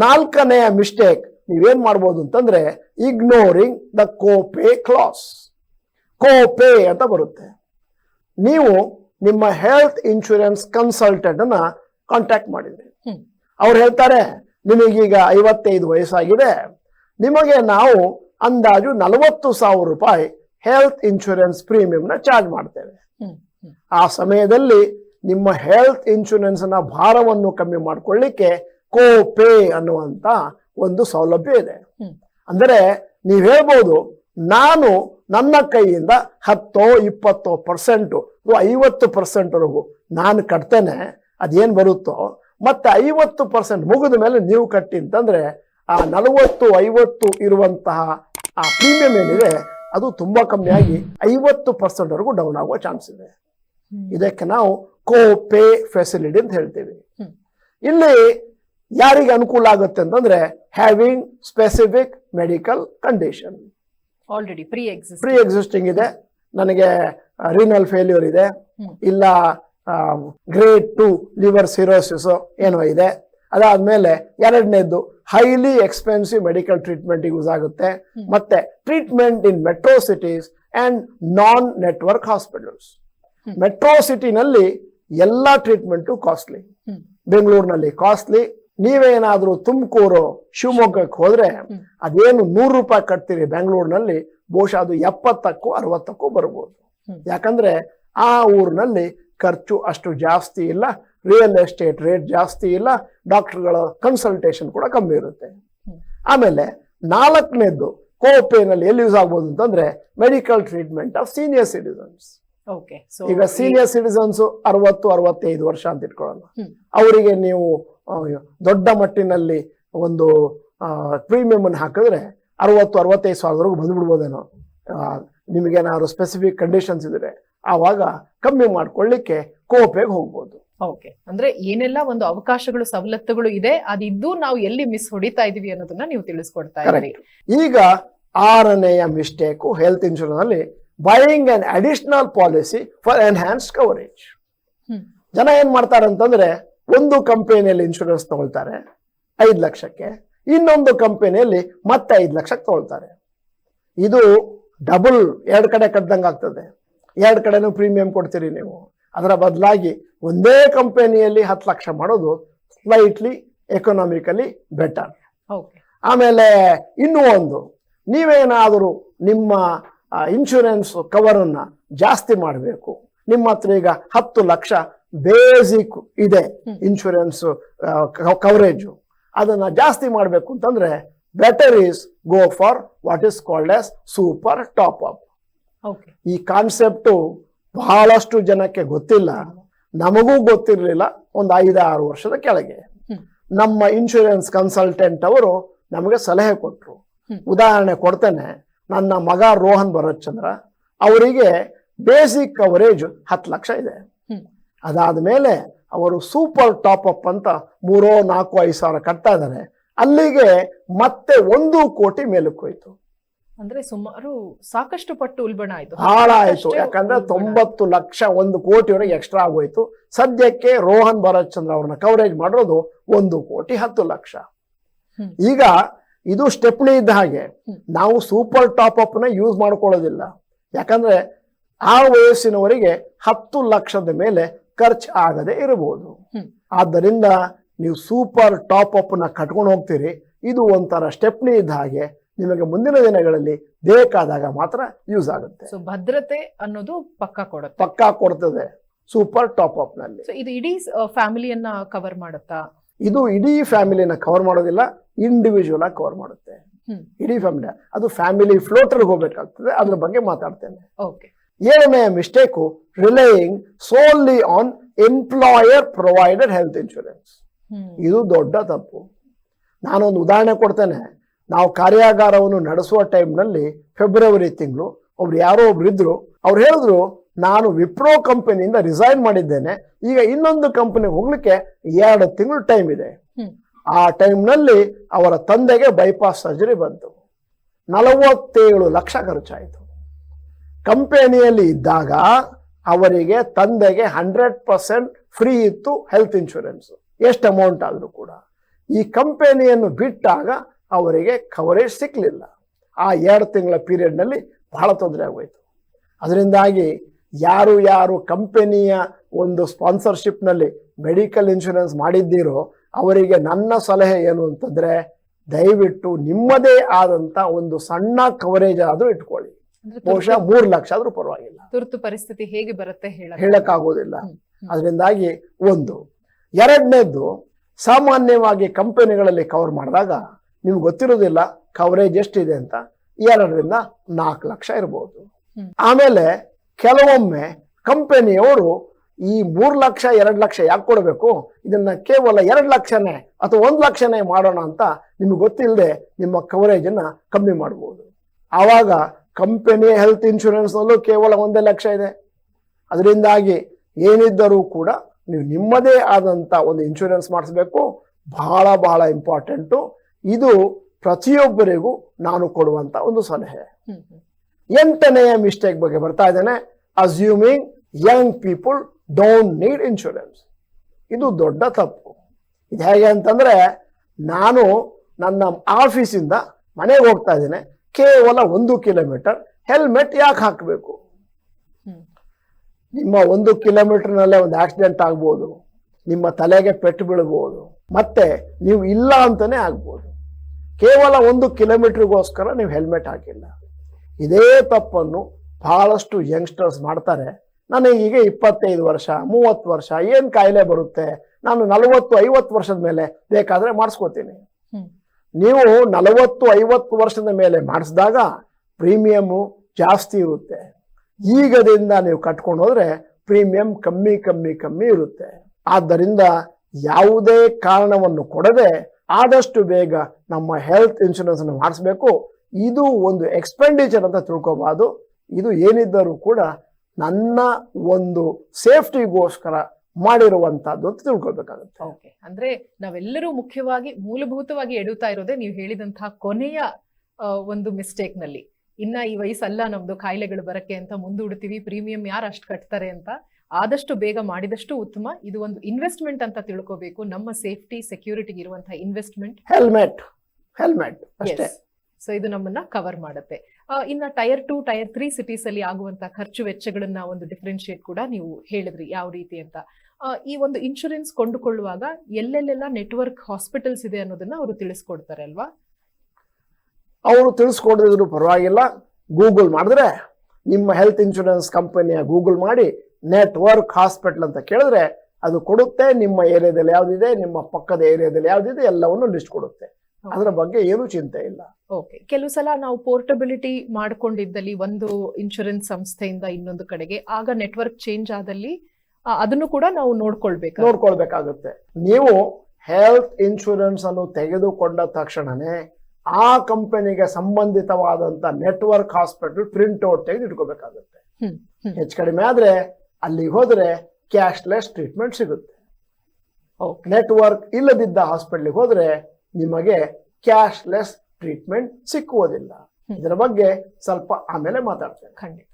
ನಾಲ್ಕನೆಯ ಮಿಸ್ಟೇಕ್ ನೀವೇನ್ ಮಾಡ್ಬೋದು ಅಂತಂದ್ರೆ ignoring the copay clause copay ಅಂತ ಬರುತ್ತೆ. ನೀವು ನಿಮ್ಮ ಹೆಲ್ತ್ ಇನ್ಶೂರೆನ್ಸ್ ಕನ್ಸಲ್ಟೆಂಟ್ ಅನ್ನ ಕಾಂಟ್ಯಾಕ್ಟ್ ಮಾಡಿದ್ರಿ. ಅವ್ರು ಹೇಳ್ತಾರೆ ನಿಮಗೀಗ ಐವತ್ತೈದು ವಯಸ್ಸಾಗಿದೆ. ನಿಮಗೆ ನಾವು ಅಂದಾಜು ನಲವತ್ತು ಸಾವಿರ ರೂಪಾಯಿ ಹೆಲ್ತ್ ಇನ್ಶೂರೆನ್ಸ್ ಪ್ರೀಮಿಯಂನ ಚಾರ್ಜ್ ಮಾಡ್ತೇವೆ. ಆ ಸಮಯದಲ್ಲಿ ನಿಮ್ಮ ಹೆಲ್ತ್ ಇನ್ಶೂರೆನ್ಸ್ನ ಭಾರವನ್ನು ಕಮ್ಮಿ ಮಾಡ್ಕೊಳ್ಳಿಕ್ಕೆ ಕೋಪೇ ಅನ್ನುವಂತ ಒಂದು ಸೌಲಭ್ಯ ಇದೆ. ಅಂದರೆ ನೀವು ಹೇಳ್ಬೋದು ನಾನು ನನ್ನ ಕೈಯಿಂದ ಹತ್ತೋ ಇಪ್ಪತ್ತೋ ಪರ್ಸೆಂಟು ಐವತ್ತು ಪರ್ಸೆಂಟ್ವರೆಗೂ ನಾನು ಕಟ್ತೇನೆ ಅದೇನ್ ಬರುತ್ತೋ ಮತ್ತೆ ಐವತ್ತು ಪರ್ಸೆಂಟ್ ಮುಗಿದ ಮೇಲೆ ನೀವು ಕಟ್ಟಿ ಅಂತಂದ್ರೆ ಆ ನಲವತ್ತು ಐವತ್ತು ಇರುವಂತಹ ಆ ಪ್ರೀಮಿಯಂ ಏನಿದೆ ಅದು ತುಂಬಾ ಕಮ್ಮಿಯಾಗಿ ಐವತ್ತು ಪರ್ಸೆಂಟ್ವರೆಗೂ ಡೌನ್ ಆಗುವ ಚಾನ್ಸ್ ಇದೆ. ಇದಕ್ಕೆ ನಾವು ಕೋ ಪೇ ಫೆಸಿಲಿಟಿ ಅಂತ ಹೇಳ್ತೀವಿ ಇಲ್ಲಿ ಯಾರಿಗೆ ಅನುಕೂಲ ಆಗುತ್ತೆ ಅಂತಂದ್ರೆ having specific medical condition already pre exist pre existing ಇದೆ. ನನಗೆ ರಿನಲ್ ಫೇಲ್ಯೂರ್ ಇದೆ. ಇಲ್ಲ ಗ್ರೇಡ್ ಟು ಲಿವರ್ ಸಿರೋಸಿಸ್ ಏನೋ ಇದೆ. ಅದಾದ್ಮೇಲೆ ಎರಡನೇದು highly expensive medical treatment use ಆಗುತ್ತೆ. ಮತ್ತೆ treatment in metro cities and non network hospitals metro ಸಿಟಿನಲ್ಲಿ ಎಲ್ಲ ಟ್ರೀಟ್ಮೆಂಟು ಕಾಸ್ಟ್ಲಿ ಬೆಂಗಳೂರಿನಲ್ಲಿ ಕಾಸ್ಟ್ಲಿ ನೀವೇನಾದ್ರೂ ತುಮಕೂರು ಶಿವಮೊಗ್ಗಕ್ಕೆ ಹೋದ್ರೆ ಅದೇನು ನೂರು ರೂಪಾಯಿ ಕಟ್ತೀರಿ ಬೆಂಗಳೂರಿನಲ್ಲಿ ಬಹುಶಃ ಅದು ಎಪ್ಪತ್ತಕ್ಕೂ ಅರವತ್ತಕ್ಕೂ ಬರ್ಬೋದು. ಯಾಕಂದ್ರೆ ಆ ಊರಿನಲ್ಲಿ ಖರ್ಚು ಅಷ್ಟು ಜಾಸ್ತಿ ಇಲ್ಲ ರಿಯಲ್ ಎಸ್ಟೇಟ್ ರೇಟ್ ಜಾಸ್ತಿ ಇಲ್ಲ ಡಾಕ್ಟರ್ಗಳ ಕನ್ಸಲ್ಟೇಷನ್ ಕೂಡ ಕಮ್ಮಿ ಇರುತ್ತೆ. ಆಮೇಲೆ ನಾಲ್ಕನೇದ್ದು ಕೋಪೇನಲ್ಲಿ ಎಲ್ಲಿ ಯೂಸ್ ಆಗ್ಬೋದು ಅಂತಂದ್ರೆ medical treatment of senior citizens ಈಗ ಸೀನಿಯರ್ ಸಿಟಿಸನ್ಸ್ ಅರವತ್ತು ಅರವತ್ತೈದು ವರ್ಷ ಅಂತ ಇಟ್ಕೊಳ್ಳೋಣ. ಅವರಿಗೆ ನೀವು ದೊಡ್ಡ ಮಟ್ಟಿನಲ್ಲಿ ಒಂದು ಪ್ರೀಮಿಯಂ ಅನ್ನು ಹಾಕಿದ್ರೆ ಅರವತ್ತು ಅರವತ್ತೈದು ಸಾವಿರದವರೆಗೂ ಬಂದ್ಬಿಡ್ಬೋದೇನೋ. ನಿಮಗೇನಾದ್ರು ಸ್ಪೆಸಿಫಿಕ್ ಕಂಡೀಷನ್ಸ್ ಇದ್ರೆ ಆವಾಗ ಕಮ್ಮಿ ಮಾಡ್ಕೊಳ್ಳಿಕ್ಕೆ ಕೋಪೆಗೆ ಹೋಗ್ಬೋದು. ಓಕೆ ಅಂದ್ರೆ ಏನೆಲ್ಲ ಒಂದು ಅವಕಾಶಗಳು ಸವಲತ್ತುಗಳು ಇದೆ ಅದಿದ್ದು ನಾವು ಎಲ್ಲಿ ಮಿಸ್ ಹೊಡಿತಾ ಇದೀವಿ ಅನ್ನೋದನ್ನ ನೀವು ತಿಳಿಸ್ಕೊಡ್ತಾ ಇದ್ದೀರಿ. ಈಗ ಆರನೆಯ ಮಿಸ್ಟೇಕು ಹೆಲ್ತ್ ಇನ್ಶೂರೆನ್ಸ್ ಅಲ್ಲಿ buying an additional policy for enhance coverage ಜನ ಏನ್ ಮಾಡ್ತಾರೆ ಅಂತಂದ್ರೆ ಒಂದು ಕಂಪನಿಯಲ್ಲಿ ಇನ್ಶೂರೆನ್ಸ್ ತಗೊಳ್ತಾರೆ ಐದು ಲಕ್ಷಕ್ಕೆ ಇನ್ನೊಂದು ಕಂಪನಿಯಲ್ಲಿ ಮತ್ತೆ ಐದು ಲಕ್ಷಕ್ಕೆ ತಗೊಳ್ತಾರೆ. ಇದು ಡಬಲ್ ಎರಡು ಕಡೆ ಕಟ್ಟದಂಗೆ ಆಗ್ತದೆ. ಎರಡು ಕಡೆನೂ ಪ್ರೀಮಿಯಂ ಕೊಡ್ತೀರಿ ನೀವು. ಅದರ ಬದಲಾಗಿ ಒಂದೇ ಕಂಪನಿಯಲ್ಲಿ ಹತ್ತು ಲಕ್ಷ ಮಾಡೋದು ಸ್ಲೈಟ್ಲಿ ಎಕನಾಮಿಕಲಿ ಬೆಟರ್ ಓಕೆ ಆಮೇಲೆ ಇನ್ನೂ ಒಂದು ನೀವೇನಾದರೂ ನಿಮ್ಮ ಇನ್ಶೂರೆನ್ಸ್ ಕವರನ್ನು ಜಾಸ್ತಿ ಮಾಡಬೇಕು. ನಿಮ್ಮ ಹತ್ರ ಈಗ ಹತ್ತು ಲಕ್ಷ ಬೇಸಿಕ್ ಇದೆ. ಇನ್ಶೂರೆನ್ಸ್ ಕವರೇಜು ಅದನ್ನ ಜಾಸ್ತಿ ಮಾಡಬೇಕು ಅಂತಂದ್ರೆ better is go for what is called as super top up ಈ ಕಾನ್ಸೆಪ್ಟು ಬಹಳಷ್ಟು ಜನಕ್ಕೆ ಗೊತ್ತಿಲ್ಲ. ನಮಗೂ ಗೊತ್ತಿರಲಿಲ್ಲ ಒಂದು ಐದಾರು ವರ್ಷದ ಕೆಳಗೆ. ನಮ್ಮ ಇನ್ಶೂರೆನ್ಸ್ ಕನ್ಸಲ್ಟೆಂಟ್ ಅವರು ನಮಗೆ ಸಲಹೆ ಕೊಟ್ಟರು ಉದಾಹರಣೆ ಕೊಡ್ತೇನೆ. ನನ್ನ ಮಗ ರೋಹನ್ ಭರತ್ ಚಂದ್ರ ಅವರಿಗೆ ಬೇಸಿಕ್ ಕವರೇಜ್ ಹತ್ತು ಲಕ್ಷ ಇದೆ. ಹ್ಮ್. ಅದಾದ್ಮೇಲೆ ಅವರು ಸೂಪರ್ ಟಾಪ್ ಅಪ್ ಅಂತ ಮೂರೋ ನಾಲ್ಕು ಐದು ಸಾವಿರ ಕಟ್ತಾ ಇದ್ದಾರೆ. ಅಲ್ಲಿಗೆ ಮತ್ತೆ ಒಂದು ಕೋಟಿ ಮೇಲಕ್ಕೆ ಹೋಯ್ತು. ಅಂದ್ರೆ ಸುಮಾರು ಸಾಕಷ್ಟು ಪಟ್ಟು ಉಲ್ಬಣ ಆಯ್ತು. ಹಾಳ ಆಯ್ತು ಯಾಕಂದ್ರೆ. ತೊಂಬತ್ತು ಲಕ್ಷ ಒಂದು ಕೋಟಿವರೆಗೆ ಎಕ್ಸ್ಟ್ರಾ ಆಗೋಯ್ತು. ಸದ್ಯಕ್ಕೆ ರೋಹನ್ ಭರತ್ ಚಂದ್ರ ಅವ್ರನ್ನ ಕವರೇಜ್ ಮಾಡಿರೋದು ಒಂದು ಕೋಟಿ ಹತ್ತು ಲಕ್ಷ. ಈಗ ಇದು ಸ್ಟೆಪ್ನಿ ಇದ್ದ ಹಾಗೆ ನಾವು ಸೂಪರ್ ಟಾಪ್ ಅಪ್ನ ಯೂಸ್ ಮಾಡ್ಕೊಳ್ಳೋದಿಲ್ಲ. ಯಾಕಂದ್ರೆ ಆ ವಯಸ್ಸಿನವರಿಗೆ ಹತ್ತು ಲಕ್ಷದ ಮೇಲೆ ಖರ್ಚು ಆಗದೆ ಇರಬಹುದು. ಆದ್ದರಿಂದ ನೀವು ಸೂಪರ್ ಟಾಪ್ ಅಪ್ನ ಕಟ್ಕೊಂಡು ಹೋಗ್ತೀರಿ. ಇದು ಒಂಥರ ಸ್ಟೆಪ್ನಿ ಇದ್ದ ಹಾಗೆ ನಿಮಗೆ ಮುಂದಿನ ದಿನಗಳಲ್ಲಿ ಬೇಕಾದಾಗ ಮಾತ್ರ ಯೂಸ್ ಆಗುತ್ತೆ. ಸೊ ಭದ್ರತೆ ಅನ್ನೋದು ಪಕ್ಕಾ ಕೊಡುತ್ತೆ. ಪಕ್ಕಾ ಕೊಡ್ತದೆ ಸೂಪರ್ ಟಾಪ್ ಅಪ್ನಲ್ಲಿ ಸೊ ಇದು ಇಡೀ ಫ್ಯಾಮಿಲಿಯನ್ನ ಕವರ್ ಮಾಡುತ್ತಾ? ಇದು ಇಡೀ ಫ್ಯಾಮಿಲಿನ ಕವರ್ ಮಾಡೋದಿಲ್ಲ ಇಂಡಿವಿಜುವಲ್ ಆಗಿ ಕವರ್ ಮಾಡುತ್ತೆ. ಇಡೀ ಫ್ಯಾಮಿಲಿ ಅದು ಫ್ಯಾಮಿಲಿ ಫ್ಲೋಟರ್ ಹೋಗ್ಬೇಕಾಗ್ತದೆ. ಅದ್ರ ಬಗ್ಗೆ ಮಾತಾಡ್ತೇನೆ. ಓಕೆ ಏಳನೆಯ mistake relying solely on employer provided health insurance. ಇದು ದೊಡ್ಡ ತಪ್ಪು. ನಾನೊಂದು ಉದಾಹರಣೆ ಕೊಡ್ತೇನೆ. ನಾವು ಕಾರ್ಯಾಗಾರವನ್ನು ನಡೆಸುವ ಟೈಮ್ನಲ್ಲಿ ಫೆಬ್ರವರಿ ತಿಂಗಳು ಒಬ್ರು ಯಾರೋ ಒಬ್ರು ಇದ್ರು. ಅವ್ರು ಹೇಳಿದ್ರು ನಾನು ವಿಪ್ರೋ ಕಂಪನಿಯಿಂದ ರಿಸೈನ್ ಮಾಡಿದ್ದೇನೆ. ಈಗ ಇನ್ನೊಂದು ಕಂಪನಿಗೆ ಹೋಗ್ಲಿಕ್ಕೆ ಎರಡು ತಿಂಗಳು ಟೈಮ್ ಇದೆ. ಆ ಟೈಮ್ನಲ್ಲಿ ಅವರ ತಂದೆಗೆ ಬೈಪಾಸ್ ಸರ್ಜರಿ ಬಂತು. ನಲವತ್ತೇಳು ಲಕ್ಷ ಖರ್ಚಾಯಿತು. ಕಂಪನಿಯಲ್ಲಿ ಇದ್ದಾಗ ಅವರಿಗೆ ತಂದೆಗೆ ಹಂಡ್ರೆಡ್ ಪರ್ಸೆಂಟ್ ಫ್ರೀ ಇತ್ತು ಹೆಲ್ತ್ ಇನ್ಶೂರೆನ್ಸ್. ಎಷ್ಟು ಅಮೌಂಟ್ ಆದರೂ ಕೂಡ. ಈ ಕಂಪನಿಯನ್ನು ಬಿಟ್ಟಾಗ ಅವರಿಗೆ ಕವರೇಜ್ ಸಿಕ್ಕಲಿಲ್ಲ ಆ ಎರಡು ತಿಂಗಳ ಪೀರಿಯಡ್ನಲ್ಲಿ ಬಹಳ ತೊಂದರೆ ಆಗೋಯ್ತು. ಅದರಿಂದಾಗಿ ಯಾರು ಯಾರು ಕಂಪನಿಯ ಒಂದು ಸ್ಪಾನ್ಸರ್ಶಿಪ್ನಲ್ಲಿ ಮೆಡಿಕಲ್ ಇನ್ಶೂರೆನ್ಸ್ ಮಾಡಿದ್ದೀರೋ ಅವರಿಗೆ ನನ್ನ ಸಲಹೆ ಏನು ಅಂತಂದರೆ ದಯವಿಟ್ಟು ನಿಮ್ಮದೇ ಆದಂಥ ಒಂದು ಸಣ್ಣ ಕವರೇಜ್ ಆದರೂ ಇಟ್ಕೊಳ್ಳಿ. ಬಹುಶಃ ಮೂರು ಲಕ್ಷ ಆದ್ರೂ ಪರವಾಗಿಲ್ಲ. ತುರ್ತು ಪರಿಸ್ಥಿತಿ ಹೇಗೆ ಬರುತ್ತೆ ಹೇಳಕ್ ಹೇಳಕ್ಕಾಗೋದಿಲ್ಲ. ಅದರಿಂದಾಗಿ ಒಂದು ಎರಡನೇದ್ದು ಸಾಮಾನ್ಯವಾಗಿ ಕಂಪನಿಗಳಲ್ಲಿ ಕವರ್ ಮಾಡಿದಾಗ ನಿಮ್ಗೆ ಗೊತ್ತಿರೋದಿಲ್ಲ ಕವರೇಜ್ ಎಷ್ಟಿದೆ ಅಂತ. ಎರಡರಿಂದ ನಾಲ್ಕು ಲಕ್ಷ ಇರ್ಬೋದು. ಆಮೇಲೆ ಕೆಲವೊಮ್ಮೆ ಕಂಪನಿಯವರು ಈ ಮೂರು ಲಕ್ಷ ಎರಡು ಲಕ್ಷ ಯಾಕೆ ಕೊಡಬೇಕು? ಇದನ್ನ ಕೇವಲ ಎರಡು ಲಕ್ಷನೇ ಅಥವಾ ಒಂದು ಲಕ್ಷನೇ ಮಾಡೋಣ ಅಂತ ನಿಮ್ಗೆ ಗೊತ್ತಿಲ್ಲದೆ ನಿಮ್ಮ ಕವರೇಜನ್ನು ಕಮ್ಮಿ ಮಾಡ್ಬೋದು. ಆವಾಗ ಕಂಪನಿ ಹೆಲ್ತ್ ಇನ್ಶೂರೆನ್ಸ್ನಲ್ಲೂ ಕೇವಲ ಒಂದೇ ಲಕ್ಷ ಇದೆ. ಅದರಿಂದಾಗಿ ಏನಿದ್ದರೂ ಕೂಡ ನೀವು ನಿಮ್ಮದೇ ಆದಂಥ ಒಂದು ಇನ್ಶೂರೆನ್ಸ್ ಮಾಡಿಸ್ಬೇಕು. ಬಹಳ ಬಹಳ ಇಂಪಾರ್ಟೆಂಟು. ಇದು ಪ್ರತಿಯೊಬ್ಬರಿಗೂ ನಾನು ಕೊಡುವಂಥ ಒಂದು ಸಲಹೆ. ಎಂಟನೆಯ ಮಿಸ್ಟೇಕ್ ಬಗ್ಗೆ ಬರ್ತಾ ಇದ್ದೇನೆ. Assuming young people don't need insurance ಇದು ದೊಡ್ಡ ತಪ್ಪು. ಇದು ಹೇಗೆ ಅಂತಂದ್ರೆ ನಾನು ನನ್ನ ಆಫೀಸಿಂದ ಮನೆಗೆ ಹೋಗ್ತಾ ಇದ್ದೇನೆ. ಕೇವಲ ಒಂದು ಕಿಲೋಮೀಟರ್. ಹೆಲ್ಮೆಟ್ ಯಾಕೆ ಹಾಕಬೇಕು. ನಿಮ್ಮ ಒಂದು ಕಿಲೋಮೀಟರ್ನಲ್ಲೇ ಒಂದು ಆಕ್ಸಿಡೆಂಟ್ ಆಗ್ಬೋದು. ನಿಮ್ಮ ತಲೆಗೆ ಪೆಟ್ಟು ಬೀಳ್ಬೋದು. ಮತ್ತೆ ನೀವು ಇಲ್ಲ ಅಂತಾನೆ ಆಗ್ಬೋದು. ಕೇವಲ ಒಂದು ಕಿಲೋಮೀಟರ್ಗೋಸ್ಕರ ನೀವು ಹೆಲ್ಮೆಟ್ ಹಾಕಿಲ್ಲ. ಇದೇ ತಪ್ಪನ್ನು ಬಹಳಷ್ಟು ಯಂಗ್ಸ್ಟರ್ಸ್ ಮಾಡ್ತಾರೆ. ನನಗೆ ಈಗ ಇಪ್ಪತ್ತೈದು ವರ್ಷ ಮೂವತ್ತು ವರ್ಷ ಏನು ಕಾಯಿಲೆ ಬರುತ್ತೆ? ನಾನು ನಲವತ್ತು ಐವತ್ತು ವರ್ಷದ ಮೇಲೆ ಬೇಕಾದರೆ ಮಾಡಿಸ್ಕೋತೀನಿ. ನೀವು ನಲವತ್ತು, ಐವತ್ತು ವರ್ಷದ ಮೇಲೆ ಮಾಡಿಸಿದಾಗ ಪ್ರೀಮಿಯಮ್ಮು ಜಾಸ್ತಿ ಇರುತ್ತೆ. ಈಗದಿಂದ ನೀವು ಕಟ್ಕೊಂಡು ಹೋದ್ರೆ ಪ್ರೀಮಿಯಂ ಕಮ್ಮಿ ಕಮ್ಮಿ ಕಮ್ಮಿ ಇರುತ್ತೆ. ಆದ್ದರಿಂದ ಯಾವುದೇ ಕಾರಣವನ್ನು ಕೊಡದೆ ಆದಷ್ಟು ಬೇಗ ನಮ್ಮ ಹೆಲ್ತ್ ಇನ್ಶೂರೆನ್ಸ್ ಅನ್ನು ಮಾಡಿಸ್ಬೇಕು. ಇದು ಒಂದು ಎಕ್ಸ್ಪೆಂಡಿಚರ್ ಅಂತ ತಿಳ್ಕೊಬಾರ್ದು ಇದು ಏನಿದ್ದರೂ ಕೂಡ ನನ್ನ ಒಂದು ಸೇಫ್ಟಿಗೋಸ್ಕರ ಮಾಡಿರುವಂತಹದ್ದು ಅಂತ ತಿಳ್ಕೊಳ್ಬೇಕಾಗುತ್ತೆ. ಓಕೆ. ಅಂದ್ರೆ ನಾವೆಲ್ಲರೂ ಮುಖ್ಯವಾಗಿ ಮೂಲಭೂತವಾಗಿ ಎಡುತ್ತಾ ಇರೋದೇ ನೀವು ಹೇಳಿದಂತಹ ಕೊನೆಯ ಒಂದು ಮಿಸ್ಟೇಕ್ನಲ್ಲಿ ಇನ್ನ ಈ ವಯಸ್ಸಲ್ಲ ನಮ್ದು ಕಾಯಿಲೆಗಳು ಬರಕ್ಕೆ ಅಂತ ಮುಂದೂಡ್ತೀವಿ ಪ್ರೀಮಿಯಂ ಯಾರು ಅಷ್ಟು ಕಟ್ತಾರೆ ಅಂತ. ಆದಷ್ಟು ಬೇಗ ಮಾಡಿದಷ್ಟು ಉತ್ತಮ. ಇದು ಒಂದು ಇನ್ವೆಸ್ಟ್ಮೆಂಟ್ ಅಂತ ತಿಳ್ಕೋಬೇಕು. ನಮ್ಮ ಸೇಫ್ಟಿ ಸೆಕ್ಯೂರಿಟಿ ಇರುವಂತಹ ಇನ್ವೆಸ್ಟ್ಮೆಂಟ್ ಹೆಲ್ಮೆಟ್ ಹೆಲ್ಮೆಟ್ ಅಷ್ಟೇ. ಸೊ ಇದು ನಮ್ಮನ್ನ ಕವರ್ ಮಾಡುತ್ತೆ. ಇನ್ನ tier two tier three cities ಅಲ್ಲಿ ಆಗುವಂತಹ ಖರ್ಚು ವೆಚ್ಚಗಳನ್ನ ಒಂದು ಡಿಫ್ರೆನ್ಶಿಯೇಟ್ ಕೂಡ ನೀವು ಹೇಳಿದ್ರಿ. ಯಾವ ರೀತಿ ಅಂತ. ಈ ಒಂದು ಇನ್ಶೂರೆನ್ಸ್ ಕೊಂಡುಕೊಳ್ಳುವಾಗ ಎಲ್ಲೆಲ್ಲೆಲ್ಲ ನೆಟ್ವರ್ಕ್ ಹಾಸ್ಪಿಟಲ್ಸ್ ಇದೆ ಅನ್ನೋದನ್ನ ಅವರು ತಿಳಿಸ್ಕೊಡ್ತಾರೆ ಅಲ್ವಾ? ಅವರು ತಿಳಿಸ್ಕೊಡಿದ್ರು ಪರವಾಗಿಲ್ಲ. ಗೂಗಲ್ ಮಾಡಿದ್ರೆ ನಿಮ್ಮ ಹೆಲ್ತ್ ಇನ್ಶೂರೆನ್ಸ್ ಕಂಪನಿಯ ಗೂಗಲ್ ಮಾಡಿ ನೆಟ್ವರ್ಕ್ ಹಾಸ್ಪಿಟಲ್ ಅಂತ ಕೇಳಿದ್ರೆ ಅದು ಕೊಡುತ್ತೆ. ನಿಮ್ಮ ಏರಿಯಾದಲ್ಲಿ ಯಾವ್ದಿದೆ ನಿಮ್ಮ ಪಕ್ಕದ ಏರಿಯಾದಲ್ಲಿ ಯಾವ್ದಿದೆ ಎಲ್ಲವನ್ನು ಲಿಸ್ಟ್ ಕೊಡುತ್ತೆ. ಅದರ ಬಗ್ಗೆ ಏನೂ ಚಿಂತೆ ಇಲ್ಲ. ಓಕೆ. ಕೆಲವು ಸಲ ನಾವು ಪೋರ್ಟಬಿಲಿಟಿ ಮಾಡ್ಕೊಂಡಿದ್ದಲ್ಲಿ ಒಂದು ಇನ್ಶೂರೆನ್ಸ್ ಸಂಸ್ಥೆಯಿಂದ ಇನ್ನೊಂದು ಕಡೆಗೆ. ಆಗ ನೆಟ್ವರ್ಕ್ ಚೇಂಜ್ ಆದಲ್ಲಿ ಅದನ್ನು ಕೂಡ ನಾವು ನೋಡ್ಕೊಳ್ಬೇಕು. ನೋಡ್ಕೊಳ್ಬೇಕಾಗುತ್ತೆ. ನೀವು ಹೆಲ್ತ್ ಇನ್ಶೂರೆನ್ಸ್ ಅನ್ನು ತೆಗೆದುಕೊಂಡ ತಕ್ಷಣನೇ ಆ ಕಂಪನಿಗೆ ಸಂಬಂಧಿತವಾದಂತ ನೆಟ್ವರ್ಕ್ ಹಾಸ್ಪಿಟಲ್ ಪ್ರಿಂಟ್ ಔಟ್ ತೆಗೆದು ಇಟ್ಕೋಬೇಕಾಗುತ್ತೆ ಹೆಚ್ಚು ಕಡಿಮೆ ಆದ್ರೆ ಅಲ್ಲಿ ಹೋದ್ರೆ ಕ್ಯಾಶ್ಲೆಸ್ ಟ್ರೀಟ್ಮೆಂಟ್ ಸಿಗುತ್ತೆ. ನೆಟ್ವರ್ಕ್ ಇಲ್ಲದಿದ್ದ ಹಾಸ್ಪಿಟ್ಲಿಗೆ ಹೋದ್ರೆ ನಿಮಗೆ ಕ್ಯಾಶ್ಲೆಸ್ ಟ್ರೀಟ್ಮೆಂಟ್ ಸಿಕ್ಕುವುದಿಲ್ಲ. ಇದರ ಬಗ್ಗೆ ಸ್ವಲ್ಪ ಆಮೇಲೆ ಮಾತಾಡ್ತೇನೆ. ಖಂಡಿತ.